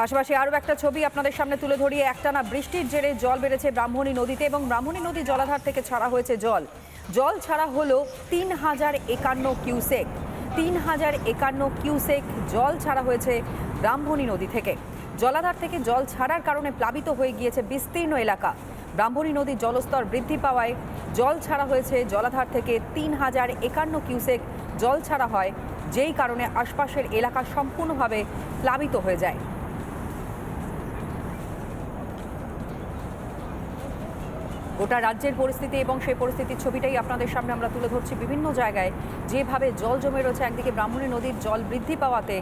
পাশাপাশি আরও একটা ছবি আপনাদের সামনে তুলে ধরিয়ে একটানা বৃষ্টির জেরে জল বেড়েছে ব্রাহ্মণী নদীতে এবং ব্রাহ্মণী নদী জলাধার থেকে ছাড়া হয়েছে জল। জল ছাড়া হলো তিন হাজার একান্ন কিউসেক। তিন হাজার একান্ন কিউসেক জল ছাড়া হয়েছে ব্রাহ্মণী নদী থেকে। জলাধার থেকে জল ছাড়ার কারণে প্লাবিত হয়ে গিয়েছে বিস্তীর্ণ এলাকা। ব্রাহ্মণী নদীর জলস্তর বৃদ্ধি পাওয়ায় জল ছাড়া হয়েছে জলাধার থেকে তিন হাজার একান্ন কিউসেক জল ছাড়া হয়, যেই কারণে আশপাশের এলাকা সম্পূর্ণভাবে প্লাবিত হয়ে যায়। গোটা রাজ্যের পরিস্থিতি এবং সেই পরিস্থিতির ছবিটাই আপনাদের সামনে আমরা তুলে ধরছি বিভিন্ন জায়গায়। যেভাবে জল জমে রয়েছে, একদিকে ব্রাহ্মণী নদীর জল বৃদ্ধি পাওয়াতে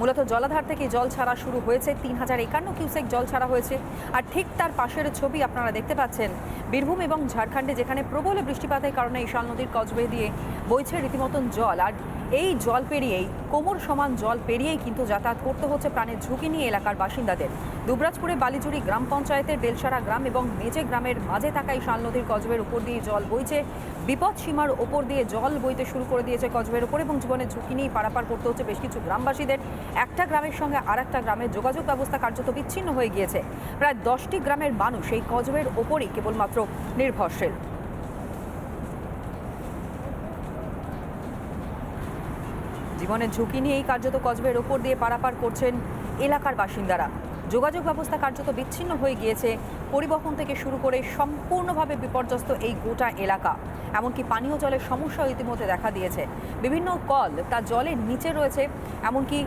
মূলত জলাধার থেকে জল ছাড়া শুরু হয়েছে। তিন হাজার একান্ন কিউসেক জল ছাড়া হয়েছে। আর ঠিক তার পাশের ছবি আপনারা দেখতে পাচ্ছেন। বীরভূম এবং ঝাড়খণ্ডে যেখানে প্রবল বৃষ্টিপাতের কারণে ঈশান নদীর কজবে দিয়ে বইছে রীতিমতন জল। আর এই জল পেরিয়েই, কোমর সমান জল পেরিয়েই কিন্তু যাতায়াত করতে হচ্ছে প্রাণের ঝুঁকি নিয়ে এলাকার বাসিন্দাদের। দুবরাজপুরে বালিজুড়ি গ্রাম পঞ্চায়েতের বেলসারা গ্রাম এবং মেজে গ্রামের মাঝে থাকা এই শাল নদীর কজবের উপর দিয়ে জল বইছে। বিপদ সীমার ওপর দিয়ে জল বইতে শুরু করে দিয়েছে কজবের উপর এবং জীবনের ঝুঁকি নিয়ে পারাপার করতে হচ্ছে বেশ কিছু গ্রামবাসীদের। একটা গ্রামের সঙ্গে আর একটা গ্রামের যোগাযোগ ব্যবস্থা কার্যত বিচ্ছিন্ন হয়ে গিয়েছে। প্রায় দশটি গ্রামের মানুষ এই কজবের ওপরই কেবলমাত্র নির্ভরশীল। জীবনের ঝুঁকি নিয়ে এই কার্যত কজবের ওপর দিয়ে পারাপার করছেন এলাকার বাসিন্দারা। যোগাযোগ ব্যবস্থা কার্যত বিচ্ছিন্ন হয়ে গিয়েছে। পরিবহন থেকে শুরু করে সম্পূর্ণভাবে বিপর্যস্ত এই গোটা এলাকা। এমনকি পানীয় জলের সমস্যা ইতিমধ্যে দেখা দিয়েছে। বিভিন্ন কল তা জলের নিচে রয়েছে। এমনকি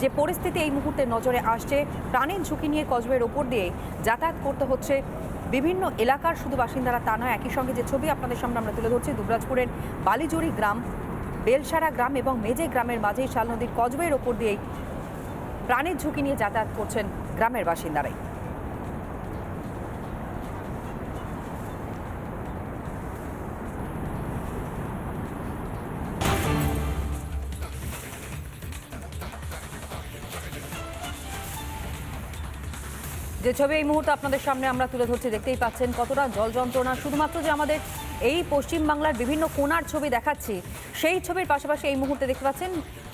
যে পরিস্থিতি এই মুহূর্তে নজরে আসছে, প্রাণের ঝুঁকি নিয়ে কজবের ওপর দিয়ে যাতায়াত করতে হচ্ছে বিভিন্ন এলাকার শুধু বাসিন্দারা তা নয়, একই সঙ্গে যে ছবি আপনাদের সামনে আমরা তুলে ধরছি, দুবরাজপুরের বালিজুড়ি গ্রাম, বেলসারা গ্রাম এবং মেজে গ্রামের মাঝেই শাল নদীর কজবের ওপর দিয়েই প্রাণের ঝুঁকি নিয়ে যাতায়াত করছেন গ্রামের বাসিন্দারাই। যে ছবি এই মুহূর্তে আপনাদের সামনে আমরা তুলে ধরছি, দেখতেই পাচ্ছেন কতটা জল যন্ত্রণা। শুধুমাত্র যে আমাদের এই পশ্চিম বাংলার বিভিন্ন কোনার ছবি দেখাচ্ছি, সেই ছবির পাশাপাশি এই মুহূর্তে দেখতে পাচ্ছেন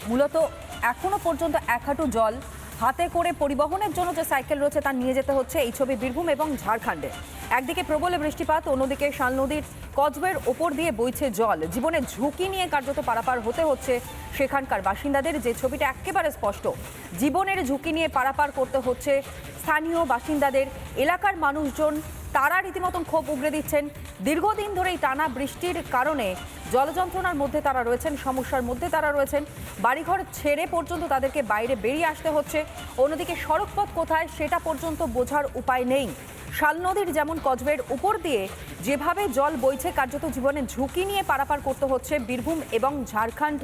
মূলত এখনও পর্যন্ত এক হাঁটু জল হাতে করে পরিবহনের জন্য যে সাইকেল রয়েছে তা নিয়ে যেতে হচ্ছে এই ছবি বীরভূম এবং ঝাড়খণ্ডে। একদিকে প্রবল বৃষ্টিপাত, অন্যদিকে শাল নদীর কজবের ওপর দিয়ে বইছে জল। জীবনের ঝুঁকি নিয়ে কার্যত পারাপার হতে হচ্ছে সেখানকার বাসিন্দাদের, যে ছবিটা একেবারে স্পষ্ট। জীবনের ঝুঁকি নিয়ে পারাপার করতে হচ্ছে স্থানীয় বাসিন্দাদের, এলাকার মানুষজন তারা রীতিমতো ক্ষোভ উগড়ে দিচ্ছেন। দীর্ঘদিন ধরেই টানা বৃষ্টির কারণে জলযন্ত্রণার মধ্যে তারা রয়েছেন, সমস্যার মধ্যে তারা রয়েছেন। বাড়িঘর ছেড়ে পর্যন্ত তাদেরকে বাইরে বেরিয়ে আসতে হচ্ছে। অন্যদিকে সড়কপথ কোথায় সেটা পর্যন্ত বোঝার উপায় নেই। শালনদীর যেমন কজবের উপর দিয়ে যেভাবে জল বইছে, কার্যত জীবনের ঝুঁকি নিয়ে পারাপার করতে হচ্ছে বীরভূম এবং ঝাড়খণ্ড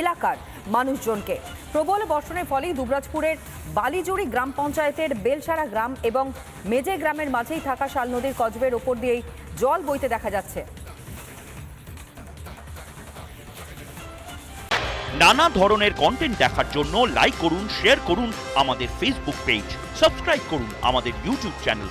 এলাকার মানুষজনকে। প্রবল বর্ষণের ফলেই দুবরাজপুরের বালিজুড়ি গ্রাম পঞ্চায়েতের বেলসারা গ্রাম এবং মেজে গ্রামের মাঝেই থাকা শাল নদীর কজবের ওপর দিয়েই জল বইতে দেখা যাচ্ছে। নানা ধরনের কন্টেন্ট দেখার জন্য লাইক করুন শেয়ার করুন আমাদের ফেসবুক পেজ সাবস্ক্রাইব করুন আমাদের ইউটিউব চ্যানেল